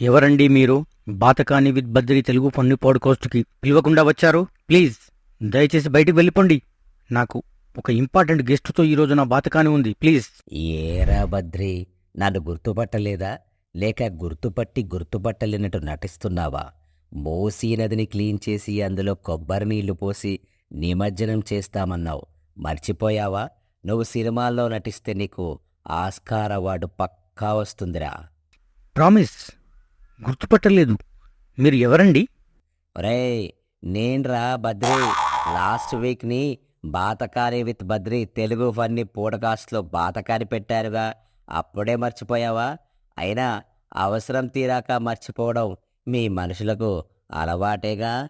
ఎవరండి మీరు? Batakani with Badri Telugu funny పాడ్కాస్ట్కి పిలవకుండా వచ్చారు? ప్లీజ్ దయచేసి బయటికి వెళ్ళిపోండి. నాకు ఒక ఇంపార్టెంట్ గెస్ట్తో ఈరోజు నా బాతకాని ఉంది. ప్లీజ్. ఏరా బద్రి నన్ను గుర్తుపట్టలేదా? లేక గుర్తుపట్టి గుర్తుపట్టలేనట్టు నటిస్తున్నావా? మూసీ నదిని క్లీన్ చేసి అందులో కొబ్బరి నీళ్ళు పోసి నిమజ్జనం చేస్తామన్నావు. మర్చిపోయావా? నువ్వు సినిమాల్లో నటిస్తే నీకు ఆస్కార్ అవార్డు పక్కా వస్తుందిరా. ప్రామిస్. గుర్తుపట్టలేదు. మీరు ఎవరండి? ఒరేయ్ నేన్రా బద్రి. లాస్ట్ వీక్ని బాతకారి విత్ బద్రి తెలుగు ఫన్ని పోడ్కాస్ట్లో బాతకారి పెట్టారుగా. అప్పుడే మర్చిపోయావా? అయినా అవసరం తీరాక మర్చిపోవడం మీ మనుషులకు అలవాటేగా?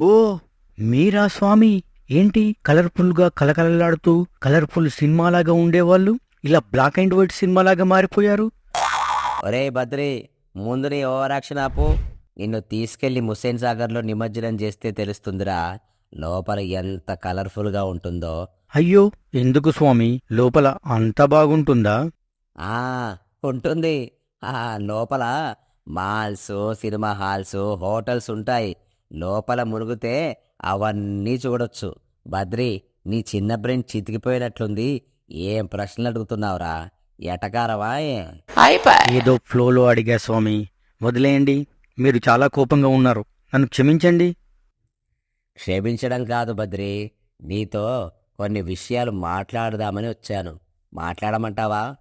ఓ మీరా స్వామి? ఏంటి కలర్ఫుల్గా కలకలలాడుతూ కలర్ఫుల్ సినిమాలాగా ఉండేవాళ్ళు? ఇలా బ్లాక్ అండ్ వైట్ సినిమాలాగా మారిపోయారు? ఒరే బద్రి ముందు నీ ఓవరాక్షన్ ఆపు. నిన్ను తీసుకెళ్ళి ముస్సేన్ సాగర్లో నిమజ్జనం చేస్తే తెలుస్తుందిరా లోపల ఎంత కలర్ఫుల్గా ఉంటుందో. అయ్యో ఎందుకు స్వామి? లోపల అంత బాగుంటుందా? ఆ ఉంటుంది. ఆ లోపల మాల్స్ సినిమా హాల్స్ హోటల్స్ ఉంటాయి. లోపల మునిగితే అవన్నీ చూడొచ్చు. బద్రి నీ చిన్న బ్రెయిన్ చితికిపోయినట్లుంది. ఏం ప్రశ్నలు అడుగుతున్నావురా? ఎటకారవా? ఏదో ఫ్లోలో అడిగా స్వామి. వదిలేయండి మీరు చాలా కోపంగా ఉన్నారు. నన్ను క్షమించండి. క్షమించడం కాదు బద్రి నీతో కొన్ని విషయాలు మాట్లాడదామని వచ్చాను. మాట్లాడమంటావా?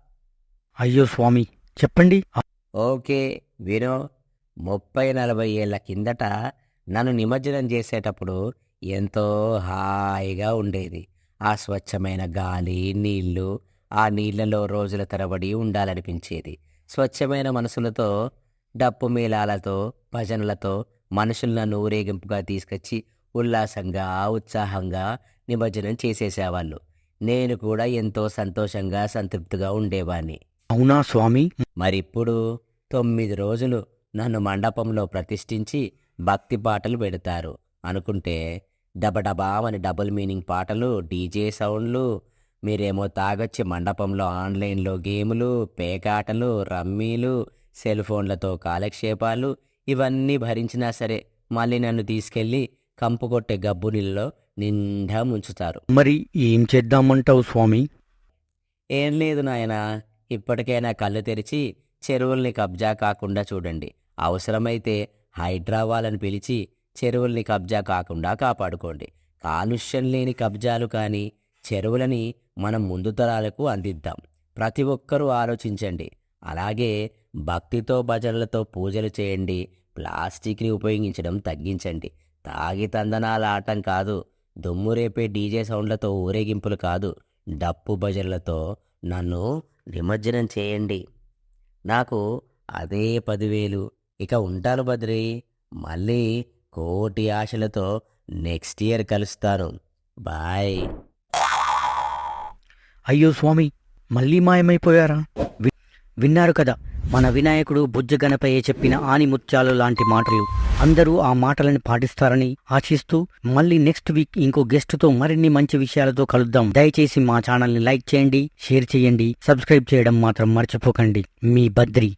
అయ్యో స్వామి చెప్పండి. ఓకే విను. ముప్పై నలభై ఏళ్ళ కిందట నన్ను నిమజ్జనం చేసేటప్పుడు ఎంతో హాయిగా ఉండేది. ఆ స్వచ్ఛమైన గాలి నీళ్ళు ఆ నీళ్ళలో రోజుల తరబడి ఉండాలనిపించేది. స్వచ్ఛమైన మనసులతో డప్పు మేళాలతో భజనలతో మనుషులను నన్ను ఊరేగింపుగా తీసుకొచ్చి ఉల్లాసంగా ఉత్సాహంగా నిమజ్జనం చేసేసేవాళ్ళు. నేను కూడా ఎంతో సంతోషంగా సంతృప్తిగా ఉండేవాణ్ణి. అవునా స్వామి? మరిప్పుడు తొమ్మిది రోజులు నన్ను మండపంలో ప్రతిష్ఠించి భక్తి పాటలు పెడతారు. అనుకుంటే డబడబామని డబుల్ మీనింగ్ పాటలు డీజే సౌండ్లు మీరేమో తాగొచ్చి మండపంలో ఆన్లైన్లో గేములు పేకాటలు రమ్మీలు సెల్ ఫోన్లతో కాలక్షేపాలు ఇవన్నీ భరించినా సరే మళ్ళీ నన్ను తీసుకెళ్ళి కంపు కొట్టే గబ్బు నీళ్ళలో నిండా ముంచుతారు. మరి ఏం చేద్దామంటావు స్వామి? ఏం లేదు నాయనా ఇప్పటికైనా కళ్ళు తెరిచి చెరువుల్ని కబ్జా కాకుండా చూడండి. అవసరమైతే హైడ్రా వాళ్ళని పిలిచి చెరువుల్ని కబ్జా కాకుండా కాపాడుకోండి. కాలుష్యం లేని కబ్జాలు కానీ చెరువులని మనం ముందు తరాలకు అందిద్దాం. ప్రతి ఒక్కరూ ఆలోచించండి. అలాగే భక్తితో భజనలతో పూజలు చేయండి. ప్లాస్టిక్ని ఉపయోగించడం తగ్గించండి. తాగి తందనాల ఆటం కాదు. దుమ్ము రేపే డీజే సౌండ్లతో ఊరేగింపులు కాదు. డప్పు భజనలతో నన్ను నిమజ్జనం చేయండి. నాకు అదే పదివేలు. ఇక ఉంటాను బద్రి. మళ్ళీ కోటి ఆశలతో నెక్స్ట్ ఇయర్ కలుస్తాను. బాయ్. అయ్యో స్వామి మళ్ళీ మాయమైపోయారా? వి- విన్నారు కదా మన వినాయకుడు బుజ్జగణపయ్య చెప్పిన ఆని ముత్యాలు లాంటి మాటలు. అందరూ ఆ మాటలను పాటిస్తారని ఆశిస్తూ మళ్ళీ నెక్స్ట్ వీక్ ఇంకో గెస్ట్తో మరిన్ని మంచి విషయాలతో కలుద్దాం. దయచేసి మా ఛానల్ని లైక్ చేయండి షేర్ చేయండి సబ్స్క్రైబ్ చేయడం మాత్రం మర్చిపోకండి. మీ బద్రి.